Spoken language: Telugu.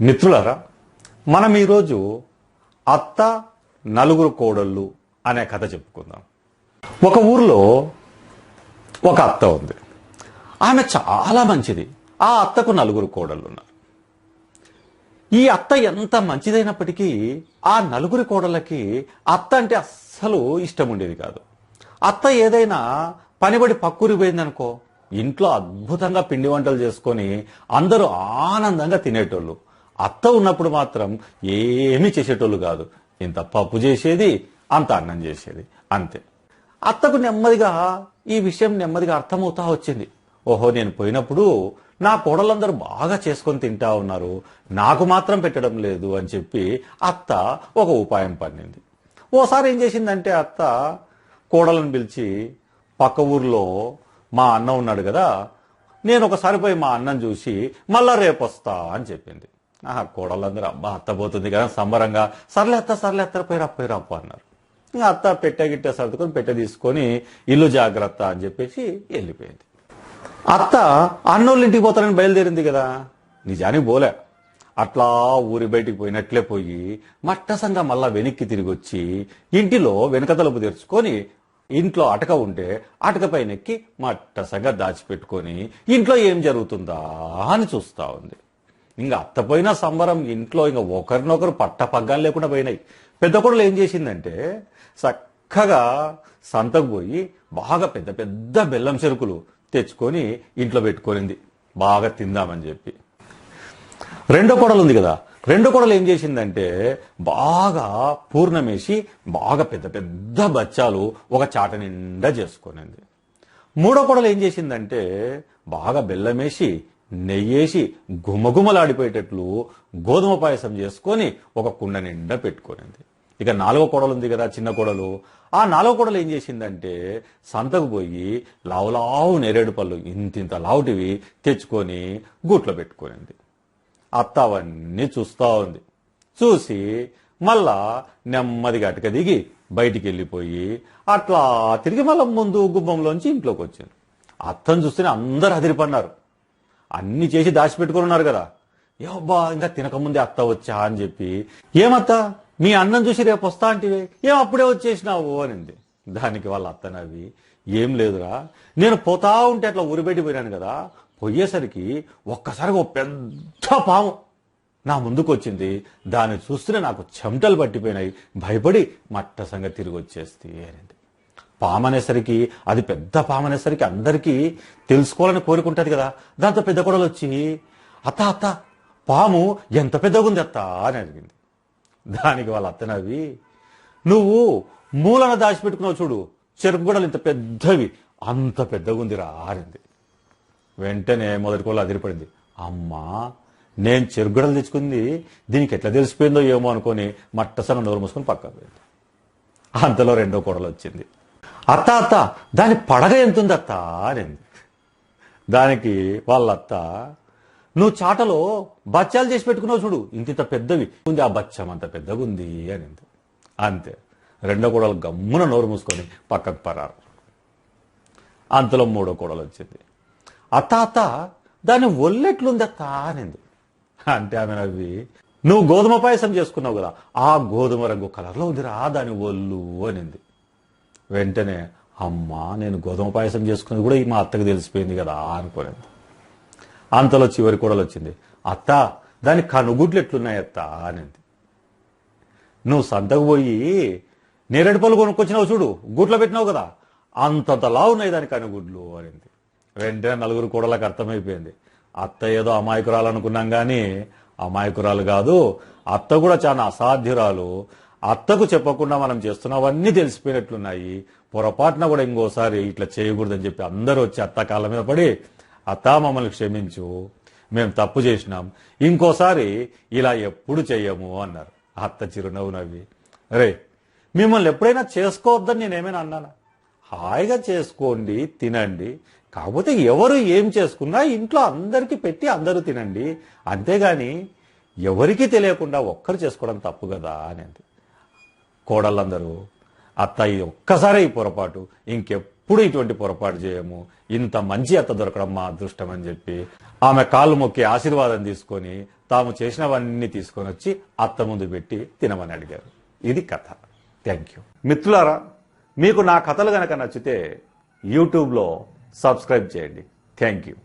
మిత్రులారా మనం ఈరోజు అత్త నలుగురు కోడళ్ళు అనే కథ చెప్పుకుందాం. ఒక ఊర్లో ఒక అత్త ఉంది. ఆమె చాలా మంచిది. ఆ అత్తకు నలుగురు కోడళ్ళు ఉన్నారు ఈ అత్త ఎంత మంచిదైనప్పటికీ ఆ నలుగురి కోడళ్ళకి అత్త అంటే అస్సలు ఇష్టం ఉండేది కాదు. అత్త ఏదైనా పనిబడి పక్కూరి పోయిందనుకో ఇంట్లో అద్భుతంగా పిండి వంటలు చేసుకొని అందరూ ఆనందంగా తినేటోళ్ళు. అత్త ఉన్నప్పుడు మాత్రం ఏమీ చేసేటోళ్ళు కాదు. ఇంత పప్పు చేసేది అంత అన్నం చేసేది. అంతే. అత్తకు నెమ్మదిగా ఈ విషయం నెమ్మదిగా అర్థమవుతా వచ్చింది. ఓహో నేను పోయినప్పుడు నా కోడలందరూ బాగా చేసుకొని తింటా ఉన్నారు. నాకు మాత్రం పెట్టడం లేదు అని చెప్పి అత్త ఒక ఉపాయం పన్నింది. ఓసారి ఏం చేసిందంటే అత్త కోడలను పిలిచి పక్క ఊర్లో మా అన్న ఉన్నాడు కదా నేను ఒకసారి పోయి మా అన్నం చూసి మళ్ళా రేపు వస్తా అని చెప్పింది. కోడలందరూ అబ్బా అత్త పోతుంది కదా సంబరంగా. సర్లే అత్త సర్లే అత్త పోయిరా పోయిరా అన్నారు. ఇంకా అత్త పెట్టె గిట్టె సర్దుకొని పెట్టె తీసుకొని ఇల్లు జాగ్రత్త అని చెప్పేసి వెళ్ళిపోయింది. అత్త అన్నోళ్ళ ఇంటికి పోతానని బయలుదేరింది కదా. నిజానికి పోలే. అట్లా ఊరి బయటికి పోయినట్లే పోయి మట్టసంగా మళ్ళా వెనక్కి తిరిగి వచ్చి ఇంటిలో వెనక తలుపు తెరుచుకొని ఇంట్లో అటక ఉంటే అటక పైన ఎక్కి మట్టసంగా దాచిపెట్టుకొని ఇంట్లో ఏం జరుగుతుందా అని చూస్తా ఉంది. ఇంకా అత్త పోయిన సంబరం ఇంట్లో ఇంకా ఒకరినొకరు పట్ట పగ్గాలు లేకుండా పోయినాయి. పెద్ద కొడలు ఏం చేసిందంటే చక్కగా సంతకు పోయి బాగా పెద్ద పెద్ద బెల్లం చెరుకులు తెచ్చుకొని ఇంట్లో పెట్టుకొనింది. బాగా తిందామని చెప్పి. రెండో కొడలు ఉంది కదా. రెండో కొడలు ఏం చేసిందంటే బాగా పూర్ణమేసి బాగా పెద్ద పెద్ద బచ్చాలు ఒక చాట నిండా చేసుకొనింది. మూడో కొడలు ఏం చేసిందంటే బాగా బెల్లమేసి నెయ్యేసి గుమగుమలాడిపోయేటట్లు గోధుమ పాయసం చేసుకొని ఒక కుండ నిండా పెట్టుకునింది. ఇక నాలుగో కోడలు ఉంది కదా చిన్న కోడలు. ఆ నాలుగో కొడలు ఏం చేసిందంటే సంతకు పోయి లావు లావు నేరేడు పళ్ళు ఇంతింత లావుటివి తెచ్చుకొని గూట్లో పెట్టుకునింది. అత్త అవన్నీ చూస్తూ ఉంది. చూసి మళ్ళా నెమ్మదిగా అటక దిగి బయటికి వెళ్ళిపోయి అట్లా తిరిగి మళ్ళా ముందు గుమ్మంలోంచి ఇంట్లోకి వచ్చింది అత్తను చూస్తేనే అందరు అదిరిపన్నారు అన్ని చేసి దాచిపెట్టుకుని ఉన్నారు కదా. ఏబ్బా ఇంకా తినకముందే అత్త వచ్చా అని చెప్పి ఏమత్త మీ అన్నం చూసి రేపు వస్తా అంటే ఏం అప్పుడే వచ్చేసినావు? అనింది. దానికి వాళ్ళ అత్త నవ్వి ఏం లేదురా. నేను పోతా ఉంటే అట్లా ఊరి కదా. పోయేసరికి ఒక్కసారిగా ఓ పెద్ద పాము నా ముందుకు వచ్చింది. దాన్ని చూస్తూనే నాకు చెమటలు పట్టిపోయినాయి. భయపడి మట్టసంగా తిరిగి వచ్చేస్తే అనింది. పాము అనేసరికి అది పెద్ద పాము అనేసరికి అందరికీ తెలుసుకోవాలని కోరుకుంటుంది కదా. దాంతో పెద్ద కొడలు వచ్చి అత్త అత్త పాము ఎంత పెద్దగా ఉంది అత్త? అని అడిగింది. దానికి వాళ్ళ అత్తనవి నువ్వు మూలన దాచిపెట్టుకున్నావు చూడు చెరుకుగొడలు ఇంత పెద్దవి అంత పెద్దగా ఉందిరా అనింది వెంటనే మొదటి కోళ్ళు అదిరిపడింది. అమ్మా నేను చెరుగుడలు తెచ్చుకుంది దీనికి ఎట్లా తెలిసిపోయిందో ఏమో అనుకొని మట్టసన నోరు మూసుకొని పక్కకు పోయింది. అంతలో రెండో కోడలు వచ్చింది అత్త అత్త దాని పడగ ఎంతుంది అత్త అనింది. దానికి వాళ్ళ అత్త నువ్వు చాటలో బచ్చాలు చేసి పెట్టుకున్నావు చూడు ఇంత పెద్దవి. ఉంది ఆ బచ్చం అంత పెద్దగా ఉంది అనింది. అంతే. రెండో కూడలు గమ్మున నోరు మూసుకొని పక్కకు పరారు. అంతలో మూడో కూడలు వచ్చింది. అత్త అత్త దాని ఒళ్ళెట్లుంది అత్త అనింది. అంటే ఆమె నవ్వి నువ్వు గోధుమ పాయసం చేసుకున్నావు కదా ఆ గోధుమ రంగు కలర్లో ఉందిరా దాని ఒళ్ళు అనింది. వెంటనే అమ్మా నేను గోధుమ పాయసం చేసుకుని కూడా ఈ మా అత్తకు తెలిసిపోయింది కదా అనుకోలేదు. అంతలో చివరి కూడలు వచ్చింది అత్త దాని కనుగుడ్లు ఎట్లున్నాయి అత్త? అనింది. నువ్వు సంతకు పోయి నేరేడు పళ్ళు కొనుక్కొచ్చినావు చూడు గుట్లో పెట్టినావు కదా అంతంతలా ఉన్నాయి దాని కనుగుడ్లు అనింది. వెంటనే నలుగురు కూడలకు అర్థమైపోయింది. అత్త ఏదో అమాయకురాలు అనుకున్నాం కానీ అమాయకురాలు కాదు అత్త కూడా చాలా అసాధ్యురాలు అత్తకు చెప్పకుండా మనం చేస్తున్నవన్నీ తెలిసిపోయినట్లున్నాయి. పొరపాటున కూడా ఇంకోసారి ఇట్లా చేయకూడదని చెప్పి అందరూ వచ్చి అత్త కాళ్ళ మీద పడి అత్త మమ్మల్ని క్షమించు. మేము తప్పు చేసినాం. ఇంకోసారి ఇలా ఎప్పుడు చెయ్యము అన్నారు. అత్త చిరునవ్వు నవ్వి. రే మిమ్మల్ని ఎప్పుడైనా చేసుకోవద్దని నేనేమైనా అన్నానా? హాయిగా చేసుకోండి తినండి. కాకపోతే ఎవరు ఏం చేసుకున్నా ఇంట్లో అందరికీ పెట్టి అందరూ తినండి. అంతేగాని ఎవరికీ తెలియకుండా ఒక్కరు చేసుకోవడం తప్పు కదా అనేది కోడళ్ళందరూ అత్తయ్య ఒక్కసారి ఈ పొరపాటు ఇంకెప్పుడు ఇటువంటి పొరపాటు చేయము ఇంత మంచి అత్త దొరకడం మా అదృష్టం అని చెప్పి ఆమె కాళ్ళు మొక్కి ఆశీర్వాదం తీసుకొని తాము చేసినవన్నీ తీసుకొని వచ్చి అత్త ముందు పెట్టి తినమని అడిగారు. ఇది కథ. థ్యాంక్ యూ మిత్రులారా మీకు నా కథలు గనక నచ్చితే యూట్యూబ్లో సబ్స్క్రైబ్ చేయండి. Thank you